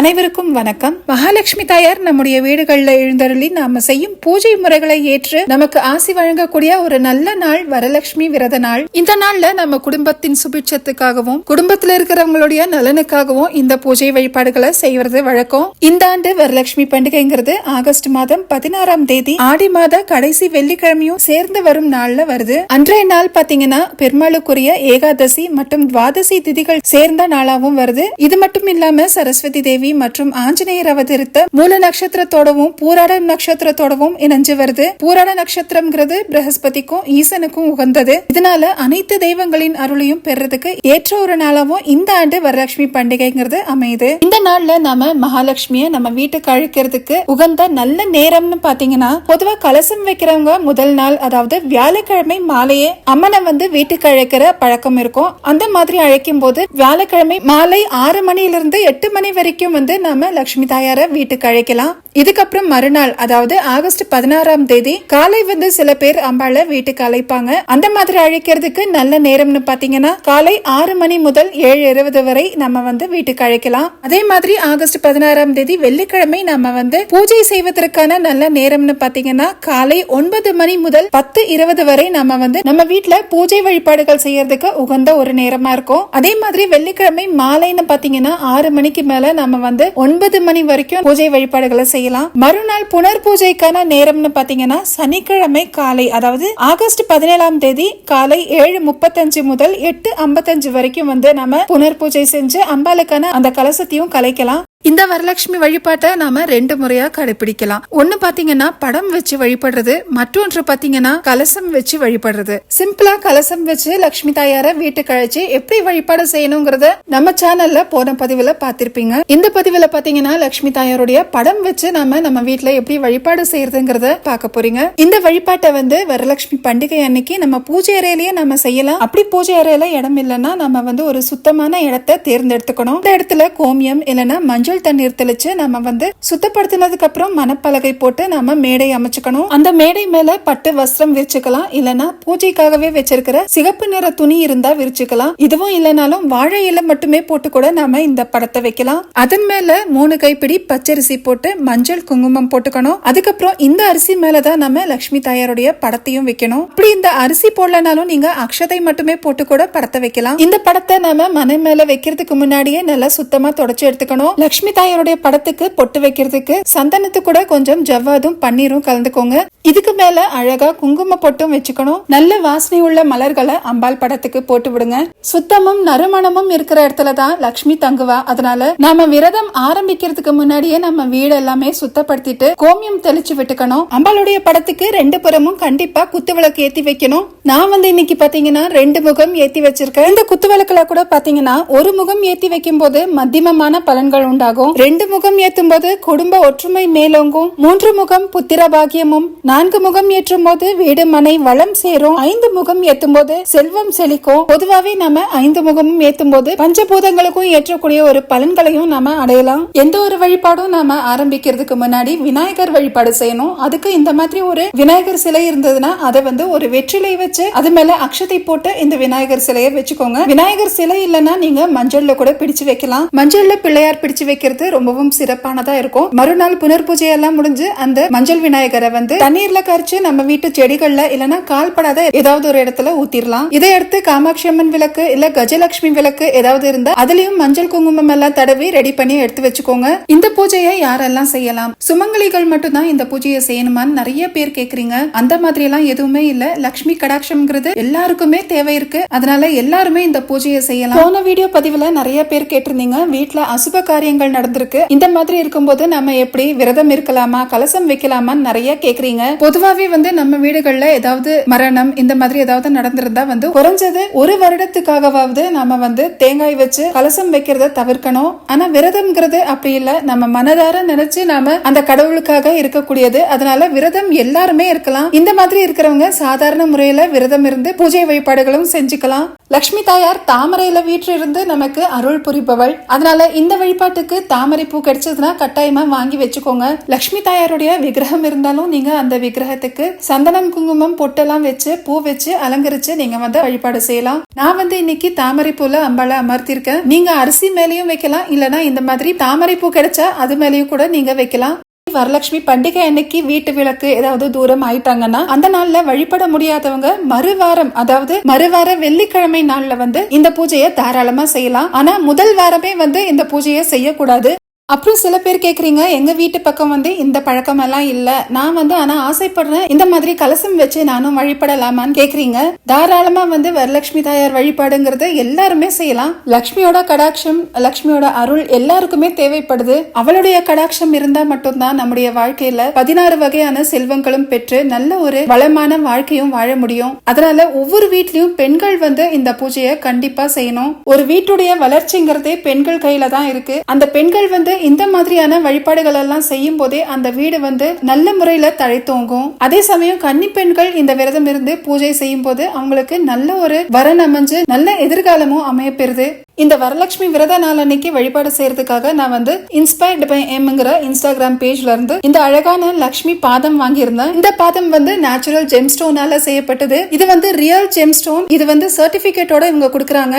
அனைவருக்கும் வணக்கம். மகாலட்சுமி தாயார் நம்முடைய வீடுகளில் எழுந்தருளி நாம செய்யும் பூஜை முறைகளை ஏற்று நமக்கு ஆசி வழங்கக்கூடிய ஒரு நல்ல நாள் வரலட்சுமி விரத நாள். இந்த நாள்ல நம்ம குடும்பத்தின் சுபிட்சத்துக்காகவும் குடும்பத்துல இருக்கிறவங்களுடைய நலனுக்காகவும் இந்த பூஜை வழிபாடுகளை செய்வது வழக்கம். இந்த ஆண்டு வரலட்சுமி பண்டிகைங்கிறது ஆகஸ்ட் மாதம் பதினாறாம் தேதி. ஆடி மாத கடைசி வெள்ளிக்கிழமையும் சேர்ந்து வரும் நாள்ல வருது. அன்றைய நாள் பாத்தீங்கன்னா பெருமாளுக்குரிய ஏகாதசி மற்றும் துவாதசி திதிகள் சேர்ந்த நாளாவும் வருது. இது மட்டும் இல்லாம சரஸ்வதி தேவி மற்றும் ஆஞ்சநேயர் அவதரித்த மூல நட்சத்திரத்தோடவும் பூராட நட்சத்திரத்தோடவும் இணைஞ்சு வருது. பூராட நட்சத்திரம்ங்கிறது பிரகஸ்பதிக்கும் ஈசனுக்கும் உகந்தது. இதனால அனைத்து தெய்வங்களின் அருளையும் பெறதுக்கு ஏற்ற ஒரு நாளாவும் இந்த ஆண்டு வரலட்சுமி பண்டிகைங்கிறது அமையுது. இந்த நாள்ல நாம மகாலட்சுமிய நம்ம வீட்டுக்கு அழைக்கிறதுக்கு உகந்த நல்ல நேரம்னு பாத்தீங்கன்னா பொதுவா கலசம் வைக்கிறவங்க முதல் நாள் அதாவது வியாழக்கிழமை மாலையே அம்மனை வந்து வீட்டுக்கு அழைக்கிற பழக்கம் இருக்கும். அந்த மாதிரி அழைக்கும் போது வியாழக்கிழமை மாலை ஆறு மணியிலிருந்து எட்டு மணி வரைக்கும் வந்து நாம லட்சுமி தாயார வீட்டுக்கு அழைக்கலாம். இதுக்கப்புறம் மறுநாள் அதாவது ஆகஸ்ட் பதினாறாம் தேதி காலை வந்து சில பேர் அம்பாளை வீட்டுக்கு அழைப்பாங்க. அந்த மாதிரி அழைக்கிறதுக்கு நல்ல நேரம்னு பாத்தீங்கன்னா காலை ஆறு மணி முதல் ஏழு இருபது வரை நம்ம வந்து வீட்டுக்கு அழைக்கலாம். அதே மாதிரி ஆகஸ்ட் பதினாறாம் தேதி வெள்ளிக்கிழமை நம்ம வந்து பூஜை செய்வதற்கான நல்ல நேரம்னு பாத்தீங்கன்னா காலை ஒன்பது மணி முதல் பத்து இருபது வரை நம்ம வந்து நம்ம வீட்டுல பூஜை வழிபாடுகள் செய்யறதுக்கு உகந்த ஒரு நேரமா இருக்கும். அதே மாதிரி வெள்ளிக்கிழமை மாலைன்னு பாத்தீங்கன்னா ஆறு மணிக்கு மேல நம்ம வந்து ஒன்பது மணி வரைக்கும் பூஜை வழிபாடுகளை செய்யலாம். மறுநாள் புனர் பூஜைக்கான நேரம்னு பாத்தீங்கன்னா சனிக்கிழமை காலை அதாவது ஆகஸ்ட் பதினேழாம் தேதி காலை ஏழு முப்பத்தஞ்சு முதல் எட்டு ஐம்பத்தஞ்சு வரைக்கும் வந்து நம்ம புனர் பூஜை செஞ்சு அம்பாளுக்கான அந்த கலசத்தையும் கலைக்கலாம். இந்த வரலட்சுமி வழிபாட்டை நாம ரெண்டு முறையா கடைபிடிக்கலாம். ஒண்ணு பாத்தீங்கன்னா படம் வச்சு வழிபடுறது. மற்றொன்று பாத்தீங்கன்னா கலசம் வச்சு வழிபடுறது. சிம்பிளா கலசம் வச்சு லட்சுமி தாயார வீட்டுக்கு அழைச்சு எப்படி வழிபாடு செய்யணுங்கிறத நம்ம சேனல்ல போன பதிவுல பாத்திருப்பீங்க. இந்த பதிவுல பாத்தீங்கன்னா லட்சுமி தாயாருடைய படம் வச்சு நாம நம்ம வீட்டுல எப்படி வழிபாடு செய்யறதுங்கிறத பார்க்க போறீங்க. இந்த வழிபாட்டை வந்து வரலட்சுமி பண்டிகை அன்னைக்கு நம்ம பூஜை அறையிலேயே நம்ம செய்யலாம். அப்படி பூஜை அறையில இடம் இல்லைன்னா நம்ம வந்து ஒரு சுத்தமான இடத்தை தேர்ந்தெடுத்துக்கணும். இந்த இடத்துல கோமியம் இல்லைன்னா மஞ்சள் தண்ணீர் தெளிச்சு நம்ம வந்து சுத்தப்படுத்தினதுக்கு அப்புறம் மணப்பலகை போட்டு நம்ம மேடை அமைச்சுக்கணும். அந்த மேடை மேல பட்டு வஸ்திரம் விரிச்சுக்கலாம். இல்லனா பூஜைக்காகவே வச்சிருக்கிற சிகப்பு நிற துணி இருந்தா விரிச்சுக்கலாம். இதுவும் இல்லைனாலும் வாழை இலை மட்டுமே போட்டு கூட நாம இந்த படத்தை வைக்கலாம். அதன் மேல மூணு கைப்பிடி பச்சரிசி போட்டு மஞ்சள் குங்குமம் போட்டுக்கணும். அதுக்கப்புறம் இந்த அரிசி மேலதான் நம்ம லட்சுமி தாயாருடைய படத்தையும் வைக்கணும். இப்படி இந்த அரிசி போடலனாலும் நீங்க அக்ஷதை மட்டுமே போட்டு கூட படத்தை வைக்கலாம். இந்த படத்தை நம்ம மனை மேல வைக்கிறதுக்கு முன்னாடியே நல்லா சுத்தமா தொடச்சு எடுத்துக்கணும். லட்சுமி தாயாருடைய படத்துக்கு பொட்டு வைக்கிறதுக்கு சந்தனத்து கூட கொஞ்சம் ஜவ்வாதும் பன்னீரும் கலந்துக்கோங்க. இதுக்கு மேல அழகா குங்கும பொட்டும் வச்சுக்கணும். நல்ல வாசனை உள்ள மலர்களை அம்பாள் படத்துக்கு போட்டு விடுங்க. சுத்தமும் நறுமணமும் இருக்கிற இடத்துல தான் லக்ஷ்மி தங்குவா. அதனால நாம விரதம் ஆரம்பிக்கிறதுக்கு முன்னாடியே நம்ம வீடு எல்லாமே சுத்தப்படுத்திட்டு கோமியம் தெளிச்சு விட்டுக்கணும். அம்பாளுடைய படத்துக்கு ரெண்டு புறமும் கண்டிப்பா குத்து விளக்கு ஏத்தி வைக்கணும். நான் வந்து இன்னைக்கு பாத்தீங்கன்னா ரெண்டு முகம் ஏத்தி வச்சிருக்கேன். இந்த குத்து விளக்குல கூட பாத்தீங்கன்னா ஒரு முகம் ஏத்தி வைக்கும் போது மத்தியமமான பலன்கள் உண்டாகும். ரெண்டு முகம் ஏத்தும் போது குடும்ப ஒற்றுமை மேலோங்கும். மூன்று முகம் புத்திர பாக்கியமும் நான்கு முகம் ஏற்றும் போது வீடு மனை வளம் சேரும். ஐந்து முகம் ஏத்தும் போது செல்வம் செழிக்கும். பொதுவாவே நாம ஐந்து முகமும் ஏத்தும் போது பஞ்சபூதங்களுக்கும் ஏற்றக்கூடிய ஒரு பலன்களையும் நாம அடையலாம். எந்த ஒரு வழிபாடும் நாம ஆரம்பிக்கிறதுக்கு முன்னாடி விநாயகர் வழிபாடு செய்யணும். அதுக்கு இந்த மாதிரி ஒரு விநாயகர் சிலை இருந்ததுன்னா அதை வந்து ஒரு வெற்றிலை வச்சு அது மேல அக்ஷதை போட்டு இந்த விநாயகர் சிலையை வச்சுக்கோங்க. விநாயகர் சிலை இல்லைன்னா நீங்க மஞ்சள்ல கூட பிடிச்சு வைக்கலாம். மஞ்சள்ல பிள்ளையார் பிடிச்சு வைக்கிறது ரொம்பவும் சிறப்பானதா இருக்கும். மறுநாள் புனர் பூஜை எல்லாம் முடிஞ்சு அந்த மஞ்சள் விநாயகரை வந்து தண்ணீர்ல கரைச்சு நம்ம வீட்டு செடிகள்ல இல்லனா கால்படாத ஏதாவது ஒரு இடத்துல ஊத்திரலாம். இதை எடுத்து காமாட்சி அம்மன் விளக்கு இல்ல கஜலட்சுமி விளக்கு ஏதாவது இருந்தா அதுலயும் மஞ்சள் குங்குமம் எல்லாம் தடவி ரெடி பண்ணி எடுத்து வச்சுக்கோங்க. இந்த பூஜையை யாரெல்லாம் செய்யலாம்? சுமங்கலிகள் மட்டும் தான் இந்த பூஜையை செய்யணுமான்னு நிறைய பேர் கேக்குறீங்க. அந்த மாதிரி எல்லாம் எதுவுமே இல்ல. லக்ஷ்மி கடாட்சம்ங்கிறது எல்லாருக்குமே தேவை இருக்கு. அதனால எல்லாருமே இந்த பூஜையை செய்யலாம். போன வீடியோ பதிவுல நிறைய பேர் கேட்டிருந்தீங்க. வீட்ல அசுப காரியங்கள் நடந்திருக்கு. இந்த மாதிரி இருக்கும்போது நம்ம எப்படி விரதம் இருக்கலாமா கலசம் வைக்கலாமான்னு நிறைய கேக்குறீங்க. பொதுவாவே வந்து நம்ம வீடுகள்ல ஏதாவது மரணம் இந்த மாதிரி ஏதாவது நடந்திருந்தா வந்து குறைஞ்சது ஒரு வருடத்துக்காகவாவது நம்ம வந்து தேங்காய் வச்சு கலசம் வைக்கிறத தவிர்க்கணும். ஆனா விரதம்ங்கிறது அப்படி இல்ல. நம்ம மனதார நினைச்சு நாம அந்த கடவுளுக்காக இருக்கக்கூடியது. அதனால விரதம் எல்லாருமே இருக்கலாம். இந்த மாதிரி இருக்கிறவங்க சாதாரண முறையில விரதம் இருந்து பூஜை வழிபாடுகளும் செஞ்சுக்கலாம். லக்ஷ்மி தாயார் தாமரையில வீட்டிலிருந்து நமக்கு அருள் புரிபவள். அதனால இந்த வழிபாட்டுக்கு தாமரை பூ கிடைச்சதுன்னா கட்டாயமா வாங்கி வச்சுக்கோங்க. லக்ஷ்மி தாயாருடைய விக்கிரகம் இருந்தாலும் நீங்க அந்த விக்கிரகத்துக்கு சந்தனம் குங்குமம் பொட்டெல்லாம் வச்சு பூ வச்சு அலங்கரிச்சு நீங்க வந்து வழிபாடு செய்யலாம். நான் வந்து இன்னைக்கு தாமரை பூல அம்பாளை அமர்த்திருக்கேன் நீங்க அரிசி மேலயும் வைக்கலாம் இல்லனா இந்த மாதிரி தாமரை பூ கிடைச்சா அது மேலயும் கூட நீங்க வைக்கலாம். வரலட்சுமி பண்டிகை அன்னைக்கு வீட்டு விளக்கு ஏதாவது தூரம் ஆயிட்டாங்கன்னா அந்த நாள்ல வழிபட முடியாதவங்க மறுவாரம் அதாவது மறுவார வெள்ளிக்கிழமை நாள்ல வந்து இந்த பூஜையை தாராளமா செய்யலாம். ஆனா முதல் வாரமே வந்து இந்த பூஜையை செய்யக்கூடாது. அப்புறம் சில பேர் கேட்குறீங்க எங்கள் வீட்டு பக்கம் வந்து இந்த பழக்கமெல்லாம் இல்லை. நான் வந்து ஆனால் ஆசைப்படுறேன் இந்த மாதிரி கலசம் வச்சு நானும் வழிபடலாமான்னு கேட்குறீங்க தாராளமாக வந்து வரலட்சுமி தாயார் வழிபாடுங்கிறது எல்லாருமே செய்யலாம். லக்ஷ்மியோட கடாட்சம் லக்ஷ்மியோட அருள் எல்லாருக்குமே தேவைப்படுது. அவளுடைய கடாட்சம் இருந்தால் மட்டும்தான் நம்முடைய வாழ்க்கையில் பதினாறு வகையான செல்வங்களும் பெற்று நல்ல ஒரு வளமான வாழ்க்கையும் வாழ முடியும். அதனால ஒவ்வொரு வீட்லேயும் பெண்கள் வந்து இந்த பூஜையை கண்டிப்பாக செய்யணும். ஒரு வீட்டுடைய வளர்ச்சிங்கிறதே பெண்கள் கையில தான் இருக்கு. அந்த பெண்கள் வந்து இந்த மாதிரியான வழிபாடுகள் எல்லாம் செய்யும் போதே அந்த வீடு வந்து நல்ல முறையில தழைத்தோங்கும். அதே சமயம் கன்னி பெண்கள் இந்த விரதம் இருந்து பூஜை செய்யும் போது அவங்களுக்கு நல்ல ஒரு வரன் அமைஞ்சு நல்ல எதிர்காலமும் அமையப்பெறுது. இந்த வரலட்சுமி விரத நாள் அன்னைக்கு வழிபாடு செய்யறதுக்காக நான் வந்து இன்ஸ்பயர்டு பை எம்ங்கிற இன்ஸ்டாகிராம் பேஜ்ல இருந்து இந்த அழகான லக்ஷ்மி பாதம் வாங்கியிருந்தேன். இந்த பாதம் வந்து நேச்சுரல் ஜெம் ஸ்டோனால செய்யப்பட்டது. இது வந்து ரியல் ஜெம் ஸ்டோன் இது வந்து சர்டிபிகேட்டோட இவங்க கொடுக்குறாங்க.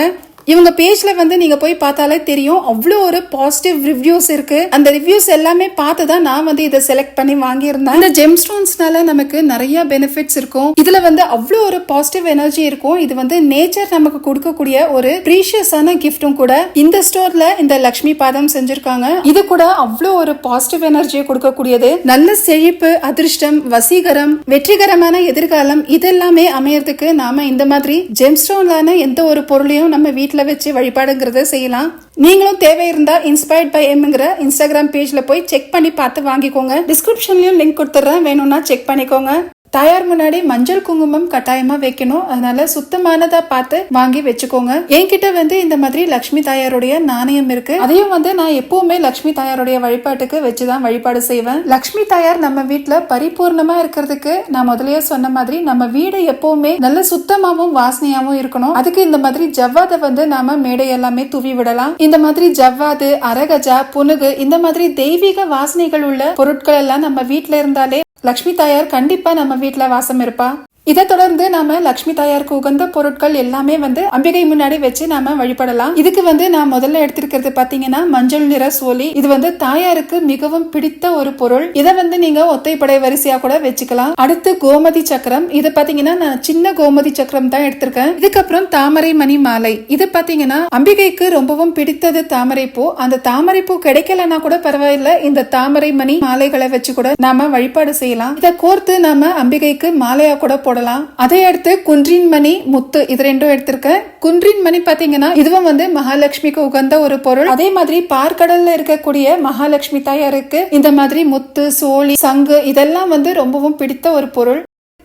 இவங்க பேஜில் வந்து நீங்கள் போய் பார்த்தாலே தெரியும். அவ்வளோ ஒரு பாசிட்டிவ் ரிவ்யூஸ் இருக்குது அந்த ரிவ்யூஸ் எல்லாமே பார்த்து தான் நான் வந்து இதை செலக்ட் பண்ணி வாங்கியிருந்தேன். இந்த ஜெம் ஸ்டோன்ஸ்னால நமக்கு நிறைய பெனிஃபிட்ஸ் இருக்கும். இதில் வந்து அவ்வளோ ஒரு பாசிட்டிவ் எனர்ஜி இருக்கும். இது வந்து நேச்சர் நமக்கு கொடுக்கக்கூடிய ஒரு ப்ரீஷியஸான கிஃப்டும் கூட. இந்த ஸ்டோரில் இந்த லக்ஷ்மி பாதம் செஞ்சுருக்காங்க. இது கூட அவ்வளோ ஒரு பாசிட்டிவ் எனர்ஜியை கொடுக்கக்கூடியது. நல்ல செழிப்பு அதிர்ஷ்டம் வசீகரம் வெற்றிகரமான எதிர்காலம் இதெல்லாமே அமையறதுக்கு நாம இந்த மாதிரி ஜெம் ஸ்டோன்லான எந்த ஒரு பொருளையும் நம்ம வீட்டில் வீட்டில் வச்சு வழிபாடுங்கிறத செய்யலாம். நீங்களும் தேவை இருந்தா இன்ஸ்பயர்ட் பை எம்ங்கிற இன்ஸ்டாகிராம் பேஜ்ல போய் செக் பண்ணி பார்த்து வாங்கிக்கோங்க. டிஸ்கிரிப்ஷன்லயும் லிங்க் கொடுத்துறேன் வேணும்னா செக் பண்ணிக்கோங்க. தாயார் முன்னாடி மஞ்சள் குங்குமம் கட்டாயமா வைக்கணும். அதனால சுத்தமானதா பார்த்து வாங்கி வச்சுக்கோங்க. என்கிட்ட வந்து இந்த மாதிரி லக்ஷ்மி தாயாருடைய நாணயம் இருக்கு. அதையும் வந்து நான் எப்பவுமே லக்ஷ்மி தாயாருடைய வழிபாட்டுக்கு வச்சுதான் வழிபாடு செய்வேன். லக்ஷ்மி தாயார் நம்ம வீட்டுல பரிபூர்ணமா இருக்கிறதுக்கு நான் முதல்லயே சொன்ன மாதிரி நம்ம வீடு எப்பவுமே நல்ல சுத்தமாவும் வாசனையாவும் இருக்கணும். அதுக்கு இந்த மாதிரி ஜவ்வாதை வந்து நாம மேடை எல்லாமே தூவி விடலாம். இந்த மாதிரி ஜவ்வாது அரகஜா புனுகு இந்த மாதிரி தெய்வீக வாசனைகள் உள்ள பொருட்கள் எல்லாம் நம்ம வீட்டுல இருந்தாலே லக்ஷ்மி தாயார் கண்டிப்பாக நம்ம வீட்டில் வாசம் இருப்பா. இதை தொடர்ந்து நாம லக்ஷ்மி தாயாருக்கு உகந்த பொருட்கள் எல்லாமே வந்து அம்பிகை முன்னாடி வச்சு நாம வழிபடலாம். இதுக்கு வந்து நான் முதல்ல எடுத்திருக்கிறது பாத்தீங்கன்னா மஞ்சள் நிற சோலி. இது வந்து தாயாருக்கு மிகவும் பிடித்த ஒரு பொருள். இதை வந்து நீங்க ஒத்தைப்படை வரிசையா கூட வச்சுக்கலாம். அடுத்து கோமதி சக்கரம். இது பாத்தீங்கன்னா நான் சின்ன கோமதி சக்கரம் தான் எடுத்திருக்கேன். இதுக்கப்புறம் தாமரை மணி மாலை. இது பாத்தீங்கன்னா அம்பிகைக்கு ரொம்பவும் பிடித்தது தாமரை பூ. அந்த தாமரை பூ கிடைக்கலன்னா கூட பரவாயில்ல. இந்த தாமரை மணி மாலைகளை வச்சு கூட நாம வழிபாடு செய்யலாம். இதை கோர்த்து நாம அம்பிகைக்கு மாலையா கூட போடலாம். அதை அடுத்து குன்றின் மணி முத்து. இது ரெண்டும் எடுத்திருக்கேன் குன்றின் மணி பாத்தீங்கன்னா இதுவும் வந்து மகாலட்சுமிக்கு உகந்த ஒரு பொருள். அதே மாதிரி பார்க்கடல்ல இருக்கக்கூடிய மகாலட்சுமி தாயாருக்கு இந்த மாதிரி முத்து சோழி சங்கு இதெல்லாம் வந்து ரொம்பவும் பிடித்த ஒரு பொருள்.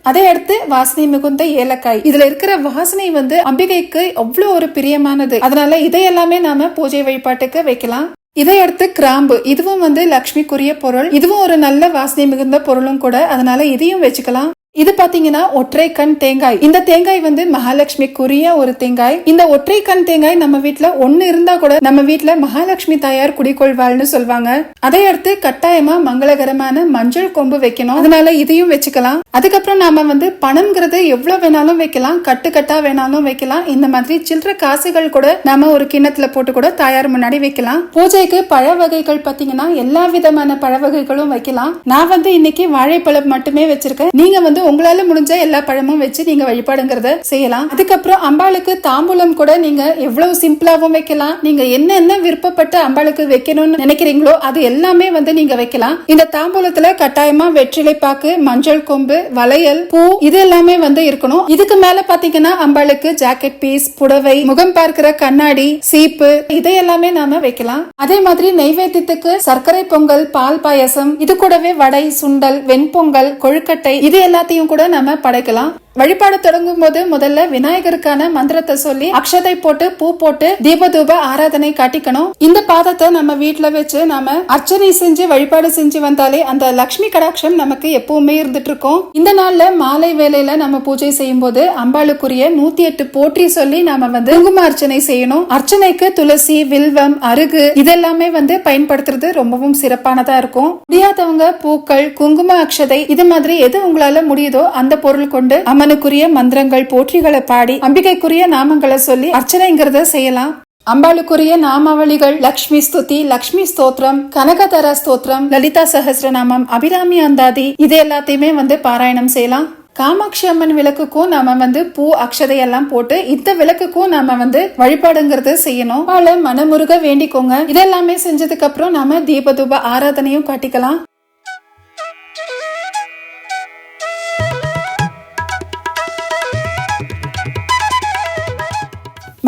அதை அடுத்து வாசனை மிகுந்த ஏலக்காய். இதுல இருக்கிற வாசனை வந்து அம்பிகைக்கு அவ்வளோ ஒரு பிரியமானது. அதனால இதையெல்லாமே நாம பூஜை வழிபாட்டுக்கு வைக்கலாம். இதை அடுத்து கிராம்பு. இதுவும் வந்து லக்ஷ்மிக்குரிய பொருள். இதுவும் ஒரு நல்ல வாசனை மிகுந்த பொருளும் கூட. அதனால இதையும் வச்சுக்கலாம். இது பாத்தீங்கன்னா ஒற்றை கண் தேங்காய். இந்த தேங்காய் வந்து மகாலட்சுமிக்குரிய ஒரு தேங்காய். இந்த ஒற்றை கண் தேங்காய் நம்ம வீட்டுல ஒண்ணு இருந்தா கூட நம்ம வீட்டுல மகாலட்சுமி தாயார் குடிக்கொள்வாள்னு சொல்வாங்க. அதை அடுத்து கட்டாயமா மங்களகரமான மஞ்சள் கொம்பு வைக்கணும். அதனால இதையும் வச்சுக்கலாம். அதுக்கப்புறம் நாம வந்து பணம்ங்கிறது எவ்வளவு வேணாலும் வைக்கலாம். கட்டு கட்டா வேணாலும் வைக்கலாம். இந்த மாதிரி சில்லற காசுகள் கூட நாம ஒரு கிண்ணத்துல போட்டு கூட தாயார் முன்னாடி வைக்கலாம். பூஜைக்கு பழ வகைகள் பாத்தீங்கன்னா எல்லா விதமான பழ வகைகளும் வைக்கலாம். நான் வந்து இன்னைக்கு வாழைப்பழம் மட்டுமே வச்சிருக்கேன். நீங்க வந்து உங்களால முடிஞ்ச எல்லா பழமும் வச்சு நீங்க வழிபாடுங்கிறத செய்யலாம். அதுக்கப்புறம் அம்பாளுக்கு தாம்பூலம் கூட நீங்க எவ்வளவு சிம்பிளாவும் வைக்கலாம். நீங்க என்னென்ன விருப்பப்பட்டு அம்பாளுக்கு வைக்கணும்னு நினைக்கிறீங்களோ அது எல்லாமே வந்து நீங்க வைக்கலாம். இந்த தாம்பூலத்துல கட்டாயமா வெற்றிலை பாக்கு மஞ்சள் கொம்பு வளையல் பூ இது எல்லாமே வந்து இருக்கணும். இதுக்கு மேல பாத்தீங்கன்னா அம்பாளுக்கு ஜாக்கெட் பீஸ் புடவை முகம் பார்க்கிற கண்ணாடி சீப்பு இதையெல்லாமே நாம வைக்கலாம். அதே மாதிரி நெய்வேத்தியத்துக்கு சர்க்கரை பொங்கல் பால் பாயசம் இது கூடவே வடை சுண்டல் வெண்பொங்கல் கொழுக்கட்டை இது எல்லாத்தையும் கூட நம்ம படைக்கலாம். வழிபாடு தொடங்கும் போது முதல்ல விநாயகருக்கான மந்திரத்தை சொல்லி அக்ஷதை போட்டு பூ போட்டு தீபதூப ஆராதனை காட்டிக்கணும். இந்த பாதத்தை நம்ம வீட்டுல வச்சு நாம அர்ச்சனை செஞ்சு வழிபாடு செஞ்சு வந்தாலே அந்த லக்ஷ்மி கடாட்சம் நமக்கு எப்பவுமே இருந்துட்டு இருக்கும் இந்த நாள்ல மாலை வேலையில நம்ம பூஜை செய்யும் போது அம்பாளுக்குரிய நூத்தி எட்டு போற்றி சொல்லி நாம வந்து குங்கும அர்ச்சனை செய்யணும். அர்ச்சனைக்கு துளசி வில்வம் அருகு இதெல்லாமே வந்து பயன்படுத்துறது ரொம்பவும் சிறப்பானதா இருக்கும். முடியாதவங்க பூக்கள் குங்கும அக்ஷதை இது மாதிரி எது உங்களால முடியுதோ அந்த பொருள் கொண்டு அம்மனுக்குரிய மந்திரங்கள் போற்றிகளை பாடி அம்பிகைக்குரிய நாமங்களை சொல்லி அர்ச்சனைங்கிறத செய்யலாம். அம்பாளுக்குரிய நாமாவளிகள் லக்ஷ்மி ஸ்துதி லக்ஷ்மி ஸ்தோத்திரம் கனகதர ஸ்தோத்திரம் லலிதா சஹசிரநாமம் அபிராமி அந்தாதி இது எல்லாத்தையுமே வந்து பாராயணம் செய்யலாம். காமாட்சி அம்மன் விளக்குக்கும் நாம வந்து பூ அக்ஷதை எல்லாம் போட்டு இந்த விளக்குக்கும் நாம வந்து வழிபாடுங்கிறது செய்யணும். அவளை மனமுருக வேண்டிக்கோங்க. இதெல்லாமே செஞ்சதுக்கு அப்புறம் நாம தீபதூப ஆராதனையும் காட்டிக்கலாம்.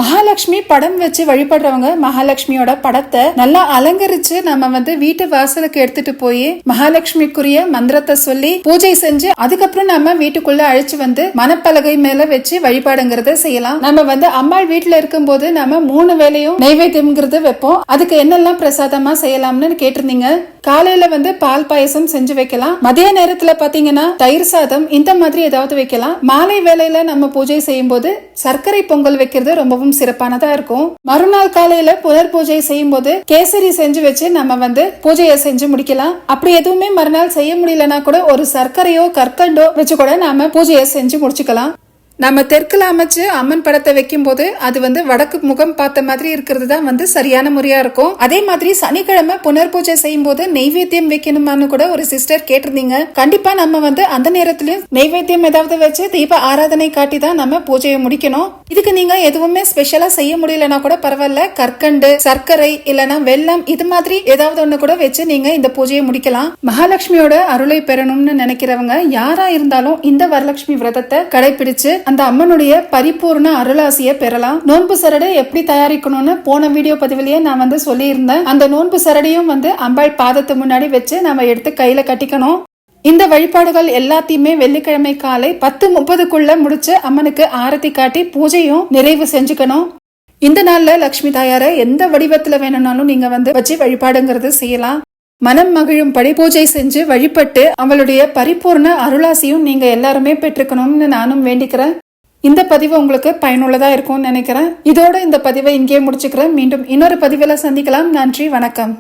மகாலட்சுமி படம் வச்சு வழிபடுறவங்க மகாலட்சுமியோட படத்தை நல்லா அலங்கரிச்சு நம்ம வந்து வீட்டு வாசலுக்கு எடுத்துட்டு போய் மகாலட்சுமிக்குரிய மந்திரத்தை சொல்லி பூஜை செஞ்சு அதுக்கப்புறம் நம்ம வீட்டுக்குள்ள அழைச்சு வந்து மனப்பலகை மேல வச்சு வழிபாடுங்கிறத செய்யலாம். நம்ம வந்து அம்மாள் வீட்டுல இருக்கும்போது நம்ம மூணு வேலையும் நைவேத்தியம்ங்கிறது வைப்போம். அதுக்கு என்னெல்லாம் பிரசாதமா செய்யலாம்னு கேட்டிருந்தீங்க? காலையில வந்து பால் பாயசம் செஞ்சு வைக்கலாம். மதிய நேரத்துல பாத்தீங்கன்னா தயிர் சாதம் இந்த மாதிரி ஏதாவது வைக்கலாம். மாலை வேலையில நம்ம பூஜை செய்யும் போது சர்க்கரை பொங்கல் வைக்கிறது ரொம்பவும் சிறப்பானதா இருக்கும். மறுநாள் காலையில புனர் பூஜை செய்யும் போது கேசரி செஞ்சு வச்சு நம்ம வந்து பூஜையை செஞ்சு முடிக்கலாம். அப்படி எதுவுமே மறுநாள் செய்ய முடியலன்னா கூட ஒரு சர்க்கரையோ கற்கண்டோ வச்சு கூட நாம பூஜையை செஞ்சு முடிச்சுக்கலாம். நம்ம தெற்கில் அமைச்சு அம்மன் படத்தை வைக்கும் போது அது வந்து வடக்கு முகம் பார்த்த மாதிரி இருக்கிறது தான் வந்து சரியான முறையா இருக்கும். அதே மாதிரி சனிக்கிழமை புனர் பூஜை செய்யும் போது நெய்வேத்தியம் வைக்கணுமான்னு கூட ஒரு சிஸ்டர் கேட்டிருந்தீங்க. கண்டிப்பா நம்ம வந்து அந்த நேரத்திலயும் நெய்வேத்தியம் ஏதாவது வச்சு தீப ஆராதனை காட்டி தான் நம்ம பூஜையை முடிக்கணும். இதுக்கு நீங்க எதுவுமே ஸ்பெஷலா செய்ய முடியலன்னா கூட பரவாயில்ல. கற்கண்டு சர்க்கரை இல்லனா வெல்லம் இது மாதிரி ஏதாவது ஒண்ணு கூட வச்சு நீங்க இந்த பூஜையை முடிக்கலாம். மகாலட்சுமியோட அருளை பெறணும்னு நினைக்கிறவங்க யாரா இருந்தாலும் இந்த வரலட்சுமி விரதத்தை கடைபிடிச்சு அந்த அம்மனுடைய பரிபூர்ண அருளாசியை பெறலாம். நோன்பு சரடை எப்படி தயாரிக்கணும்னு போன வீடியோ பதிவிலேயே நான் வந்து சொல்லியிருந்தேன். அந்த நோன்பு சரடையும் வந்து அம்பாள் பாதத்து முன்னாடி வச்சு நம்ம எடுத்து கையில கட்டிக்கணும். இந்த வழிபாடுகள் எல்லாத்தையுமே வெள்ளிக்கிழமை காலை பத்து முப்பதுக்குள்ள முடிச்சு அம்மனுக்கு ஆரத்தி காட்டி பூஜையும் நிறைவு செஞ்சுக்கணும். இந்த நாள்ல லக்ஷ்மி தாயார எந்த வடிவத்துல வேணும்னாலும் நீங்க வந்து வச்சு வழிபாடுங்கிறது செய்யலாம். மனம் மகிழும்படி பூஜை செஞ்சு வழிபட்டு அவளுடைய பரிபூர்ண அருளாசியும் நீங்க எல்லாருமே பெற்றுக்கணும்னு நானும் வேண்டிக்கிறேன். இந்த பதிவு உங்களுக்கு பயனுள்ளதாக இருக்கும்னு நினைக்கிறேன். இதோட இந்த பதிவை இங்கேயே முடிச்சுக்கிறேன். மீண்டும் இன்னொரு பதிவில் சந்திக்கலாம். நன்றி வணக்கம்.